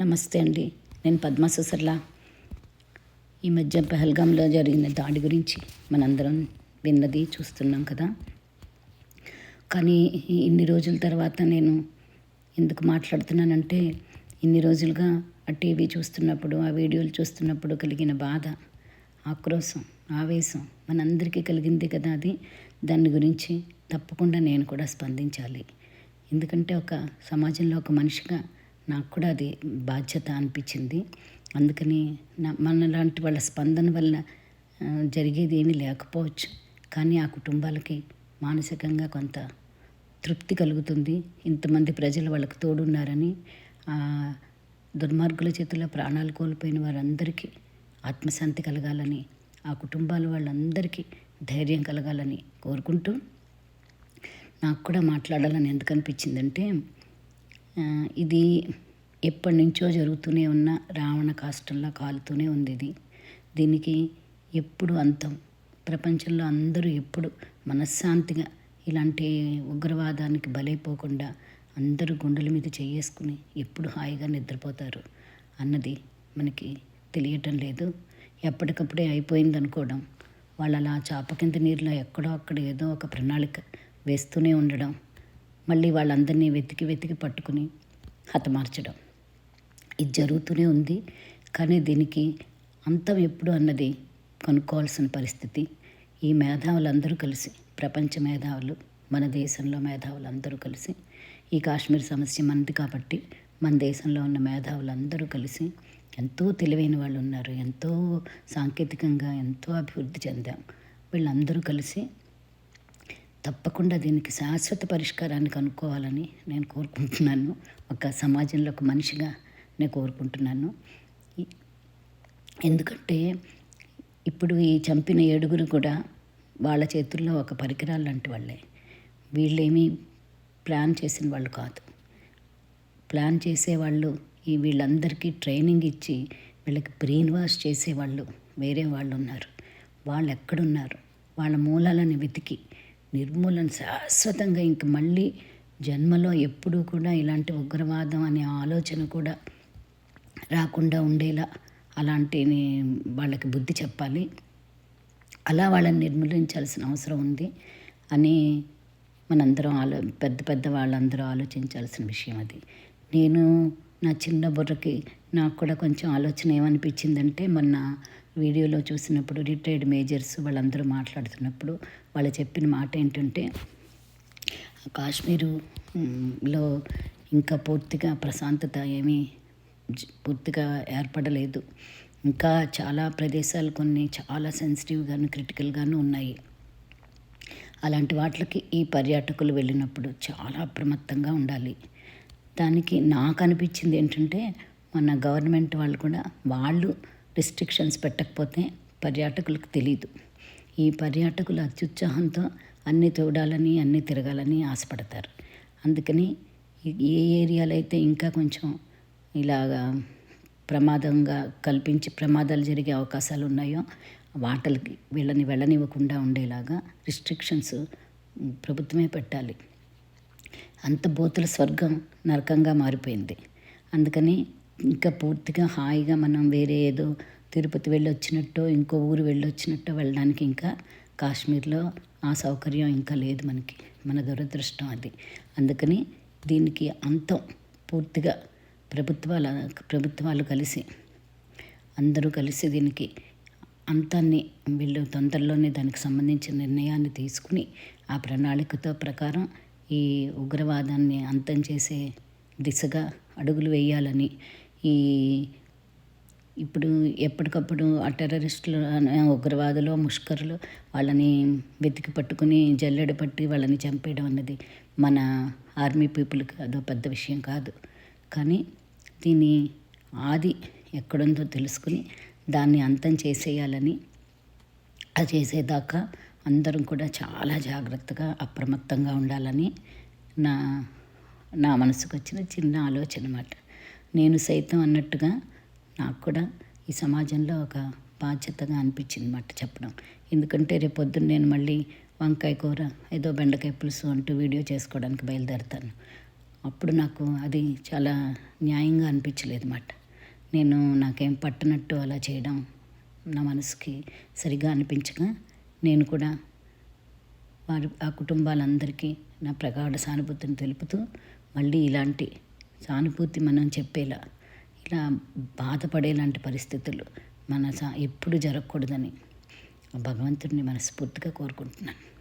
నమస్తే అండి. నేను పద్మ సుసర్లా ఈ మధ్య పహల్గాంలో జరిగిన దాడి గురించి మనందరం విన్నది చూస్తున్నాం కదా. కానీ ఈ ఇన్ని రోజుల తర్వాత నేను ఎందుకు మాట్లాడుతున్నానంటే ఇన్ని రోజులుగా ఆ టీవీ చూస్తున్నప్పుడు ఆ వీడియోలు చూస్తున్నప్పుడు కలిగిన బాధ ఆక్రోశం ఆవేశం మనందరికీ కలిగింది కదా అది. దాని గురించి తప్పకుండా నేను కూడా స్పందించాలి. ఎందుకంటే ఒక సమాజంలో ఒక మనిషిగా నాకు కూడా అది బాధ్యత అనిపించింది. అందుకని నా మన లాంటి వాళ్ళ స్పందన వల్ల జరిగేది ఏమీ లేకపోవచ్చు. కానీ ఆ కుటుంబాలకి మానసికంగా కొంత తృప్తి కలుగుతుంది. ఇంతమంది ప్రజలు వాళ్ళకి తోడున్నారని దుర్మార్గుల చేతుల్లో ప్రాణాలు కోల్పోయిన వారందరికీ ఆత్మశాంతి కలగాలని ఆ కుటుంబాల వాళ్ళందరికీ ధైర్యం కలగాలని కోరుకుంటూ నాకు కూడా మాట్లాడాలని ఎందుకు అనిపించిందంటే ఇది ఎప్పటి నుంచో జరుగుతూనే ఉన్న రావణ కాష్టంలా కాలుతూనే ఉంది ఇది. దీనికి ఎప్పుడు అంతం. ప్రపంచంలో అందరూ ఎప్పుడు మనశ్శాంతిగా ఇలాంటి ఉగ్రవాదానికి బలైపోకుండా అందరూ గుండెల మీద చేసుకుని ఎప్పుడు హాయిగా నిద్రపోతారు అన్నది మనకి తెలియటం లేదు. ఎప్పటికప్పుడే అయిపోయింది అనుకోవడం. వాళ్ళు అలా చాప కింద నీరులో ఎక్కడో అక్కడ ఏదో ఒక ప్రణాళిక వేస్తూనే ఉండడం. మళ్ళీ వాళ్ళందరినీ వెతికి వెతికి పట్టుకుని హతమార్చడం. ఇది జరుగుతూనే ఉంది కానీ దీనికి అంతం ఎప్పుడు అన్నది కనుక్కోవాల్సిన పరిస్థితి. ఈ మేధావులందరూ కలిసి ప్రపంచ మేధావులు మన దేశంలో మేధావులు అందరూ కలిసి ఈ కాశ్మీర్ సమస్య మనది కాబట్టి మన దేశంలో ఉన్న మేధావులందరూ కలిసి ఎంతో తెలివైన వాళ్ళు ఉన్నారు ఎంతో సాంకేతికంగా ఎంతో అభివృద్ధి చెందాం. వీళ్ళందరూ కలిసి తప్పకుండా దీనికి శాశ్వత పరిష్కారాన్ని కనుక్కోవాలని నేను కోరుకుంటున్నాను. ఒక సమాజంలో ఒక మనిషిగా నేను కోరుకుంటున్నాను. ఎందుకంటే ఇప్పుడు ఈ చంపిన ఏడుగురు కూడా వాళ్ళ చేతుల్లో ఒక పరికరాలు లాంటి వాళ్ళే. వీళ్ళేమీ ప్లాన్ చేసిన వాళ్ళు కాదు. ప్లాన్ చేసేవాళ్ళు ఈ వీళ్ళందరికీ ట్రైనింగ్ ఇచ్చి వీళ్ళకి బ్రెయిన్ వాష్ చేసేవాళ్ళు వేరే వాళ్ళు ఉన్నారు వాళ్ళు ఎక్కడున్నారు వాళ్ళ మూలాలను వెతికి నిర్మూలన శాశ్వతంగా ఇంక మళ్ళీ జన్మలో ఎప్పుడూ కూడా ఇలాంటి ఉగ్రవాదం అనే ఆలోచన కూడా రాకుండా ఉండేలా అలాంటి వాళ్ళకి బుద్ధి చెప్పాలి. అలా వాళ్ళని నిర్మూలించాల్సిన అవసరం ఉంది అని మనందరం ఆలో పెద్ద పెద్ద వాళ్ళందరూ ఆలోచించాల్సిన విషయం అది. నేను నా చిన్న బుర్రకి నాకు కూడా కొంచెం ఆలోచన ఏమనిపించిందంటే మొన్న వీడియోలో చూసినప్పుడు రిటైర్డ్ మేజర్స్ వాళ్ళందరూ మాట్లాడుతున్నప్పుడు వాళ్ళు చెప్పిన మాట ఏంటంటే కాశ్మీరులో ఇంకా పూర్తిగా ప్రశాంతత ఏమీ పూర్తిగా ఏర్పడలేదు. ఇంకా చాలా ప్రదేశాలు కొన్ని చాలా సెన్సిటివ్గాను క్రిటికల్గాను ఉన్నాయి. అలాంటి వాటికి ఈ పర్యాటకులు వెళ్ళినప్పుడు చాలా అప్రమత్తంగా ఉండాలి. దానికి నాకు అనిపించింది ఏంటంటే మన గవర్నమెంట్ వాళ్ళు కూడా వాళ్ళు రిస్ట్రిక్షన్స్ పెట్టకపోతే పర్యాటకులకు తెలియదు ఈ పర్యాటకులు అత్యుత్సాహంతో అన్నీ చూడాలని అన్నీ తిరగాలని ఆశపడతారు. అందుకని ఏ ఏరియాలో అయితే ఇంకా కొంచెం ఇలాగా ప్రమాదంగా కల్పించి ప్రమాదాలు జరిగే అవకాశాలు ఉన్నాయో వాటలకి వీళ్ళని వెళ్ళనివ్వకుండా ఉండేలాగా రిస్ట్రిక్షన్స్ ప్రభుత్వమే పెట్టాలి. అంత బోతుల స్వర్గం నరకంగా మారిపోయింది. అందుకని ఇంకా పూర్తిగా హాయిగా మనం వేరే ఏదో తిరుపతి వెళ్ళొచ్చినట్టో ఇంకో ఊరు వెళ్ళొచ్చినట్టో వెళ్ళడానికి ఇంకా కాశ్మీర్లో ఆ సౌకర్యం ఇంకా లేదు మనకి మన దురదృష్టం అది. అందుకని దీనికి అంతం పూర్తిగా ప్రభుత్వాల ప్రభుత్వాలు కలిసి అందరూ కలిసి దీనికి అంతాన్ని వీళ్ళు తొందరలోనే దానికి సంబంధించిన నిర్ణయాన్ని తీసుకుని ఆ ప్రణాళికతో ప్రకారం ఈ ఉగ్రవాదాన్ని అంతం చేసే దిశగా అడుగులు వేయాలని ఈ ఇప్పుడు ఎప్పటికప్పుడు ఆ టెర్రరిస్టులు అనే ఉగ్రవాదులు ముష్కరులు వాళ్ళని వెతికి పట్టుకుని జల్లెడ పట్టి వాళ్ళని చంపేయడం అన్నది మన ఆర్మీ పీపుల్కి అదో పెద్ద విషయం కాదు. కానీ దీని ఆది ఎక్కడుందో తెలుసుకుని దాన్ని అంతం చేసేయాలని అది చేసేదాకా అందరం కూడా చాలా జాగ్రత్తగా అప్రమత్తంగా ఉండాలని నా నా మనసుకు వచ్చిన చిన్న ఆలోచన అన్నమాట నేను సైతం అన్నట్టుగా నాకు కూడా ఈ సమాజంలో ఒక బాధ్యతగా అనిపించింది అన్నమాట చెప్పడం. ఎందుకంటే రేపు పొద్దున్న నేను మళ్ళీ వంకాయ కూర ఏదో బెండకాయ పులుసు అంటూ వీడియో చేసుకోవడానికి బయలుదేరుతాను. అప్పుడు నాకు అది చాలా న్యాయంగా అనిపించలేదు అన్నమాట నేను నాకేం పట్టనట్టు అలా చేయడం నా మనసుకి సరిగా అనిపించగా నేను కూడా వారి ఆ కుటుంబాలందరికీ నా ప్రగాఢ సానుభూతిని తెలుపుతూ మళ్ళీ ఇలాంటి సానుభూతి మనం చెప్పేలా ఇలా బాధపడేలాంటి పరిస్థితులు మన సా ఎప్పుడు జరగకూడదని భగవంతుడిని మనస్ఫూర్తిగా కోరుకుంటున్నాను.